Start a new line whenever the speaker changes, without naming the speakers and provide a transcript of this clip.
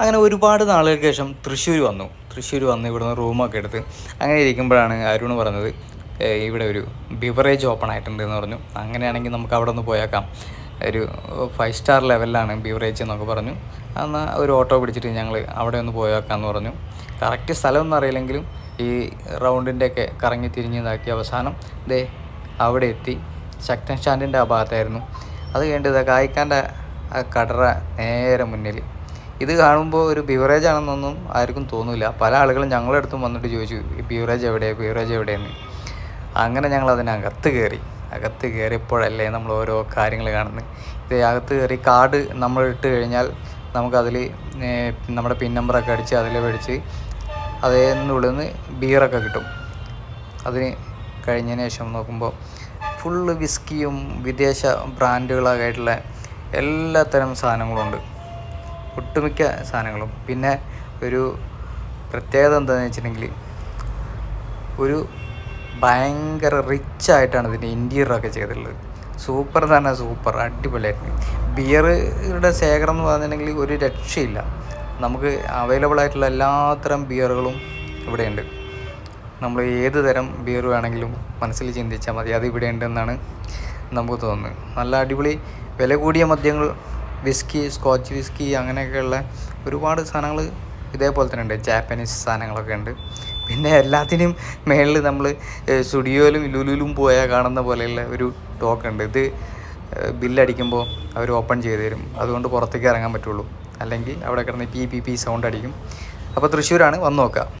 അങ്ങനെ ഒരുപാട് നാളുകൾക്ക് ശേഷം തൃശ്ശൂർ വന്നു. തൃശ്ശൂർ വന്ന് ഇവിടുന്ന് റൂമൊക്കെ എടുത്ത് അങ്ങനെ ഇരിക്കുമ്പോഴാണ് അരുൺ പറഞ്ഞത് "ഏ, ഇവിടെ ഒരു ബിവറേജ് ഓപ്പൺ ആയിട്ടുണ്ട് എന്ന് പറഞ്ഞു. അങ്ങനെയാണെങ്കിൽ നമുക്ക് അവിടെ ഒന്ന് പോയേക്കാം. ഒരു ഫൈവ് സ്റ്റാർ ലെവലിലാണ് ബിവറേജ് എന്നൊക്കെ പറഞ്ഞു. എന്നാൽ ഒരു ഓട്ടോ പിടിച്ചിട്ട് ഞങ്ങൾ അവിടെ ഒന്ന് പോയേക്കാമെന്ന് പറഞ്ഞു. കറക്റ്റ് സ്ഥലമൊന്നും അറിയില്ലെങ്കിലും ഈ റൗണ്ടിന്റെയൊക്കെ കറങ്ങി തിരിഞ്ഞ് ഇതാക്കി അവസാനം ദേ അവിടെ എത്തി. ശക്തൻ സ്റ്റാൻഡിന്റെ ആ ഭാഗത്തായിരുന്നു. അത് കഴിഞ്ഞിട്ട് കായ്ക്കാന്റെ ആ കടറ നേരെ മുന്നിൽ ഇത് കാണുമ്പോൾ ഒരു ബിവറേജ് ആണെന്നൊന്നും ആർക്കും തോന്നില്ല പല ആളുകളും ഞങ്ങളുടെ അടുത്തും വന്നിട്ട് ചോദിച്ചു ഈ ബിവറേജ് എവിടെയാണ് ബിവറേജ് എവിടെയെന്ന്? അങ്ങനെ ഞങ്ങൾ അതിനകത്ത് കയറി. അകത്ത് കയറിയപ്പോഴല്ലേ നമ്മൾ ഓരോ കാര്യങ്ങൾ കാണുന്നത് ഇത് അകത്ത് കയറി കാർഡ് നമ്മൾ ഇട്ട് കഴിഞ്ഞാൽ നമുക്കതിൽ നമ്മുടെ പിൻ നമ്പറൊക്കെ അടിച്ച് അതിൽ മേടിച്ച് അതിനുള്ളിൽ നിന്ന് ബിയറൊക്കെ കിട്ടും. അതിന് കഴിഞ്ഞതിന് ശേഷം നോക്കുമ്പോൾ ഫുള്ള് വിസ്കിയും വിദേശ ബ്രാൻഡുകളൊക്കെ ആയിട്ടുള്ള എല്ലാത്തരം സാധനങ്ങളുണ്ട്. ഒട്ടുമിക്ക സാധനങ്ങളും. പിന്നെ ഒരു പ്രത്യേകത എന്താണെന്ന് വെച്ചിട്ടുണ്ടെങ്കിൽ ഒരു ഭയങ്കര റിച്ച് ആയിട്ടാണ് ഇതിന്റെ ഇന്റീരിയറൊക്കെ ചെയ്തിട്ടുള്ളത്. സൂപ്പർ തന്നെ സൂപ്പർ അടിപൊളിയായിരുന്നു. ബിയറുടെ ശേഖരം എന്ന് പറഞ്ഞിട്ടുണ്ടെങ്കിൽ ഒരു രക്ഷയില്ല. നമുക്ക് അവൈലബിൾ ആയിട്ടുള്ള എല്ലാത്തരം ബിയറുകളും ഇവിടെയുണ്ട്. നമ്മൾ ഏത് തരം ബിയർ വേണമെങ്കിലും മനസ്സിൽ ചിന്തിച്ചാൽ മതി. അത് ഇവിടെ ഉണ്ടെന്നാണ് നമുക്ക് തോന്നുന്നത്. നല്ല അടിപൊളി വില കൂടിയ മദ്യങ്ങൾ വിസ്കി സ്കോച്ച് വിസ്കി അങ്ങനെയൊക്കെയുള്ള ഒരുപാട് സാധനങ്ങൾ ഇതേപോലെ തന്നെ ഉണ്ട്. ജാപ്പനീസ് സാധനങ്ങളൊക്കെ ഉണ്ട്. പിന്നെ എല്ലാത്തിനും മേളിൽ നമ്മൾ സ്റ്റുഡിയോയിലും ലുലുലും പോയാൽ കാണുന്ന പോലെയുള്ള ഒരു ടോക്ക് ഉണ്ട്. ഇത് ബില്ലടിക്കുമ്പോൾ അവർ ഓപ്പൺ ചെയ്ത് തരും. അതുകൊണ്ട് പുറത്തേക്ക് ഇറങ്ങാൻ പറ്റുള്ളൂ. അല്ലെങ്കിൽ അവിടെ കിടന്ന് പി പി പി സൗണ്ട് അടിക്കും. അപ്പോൾ തൃശ്ശൂരാണ്. വന്ന് നോക്കുക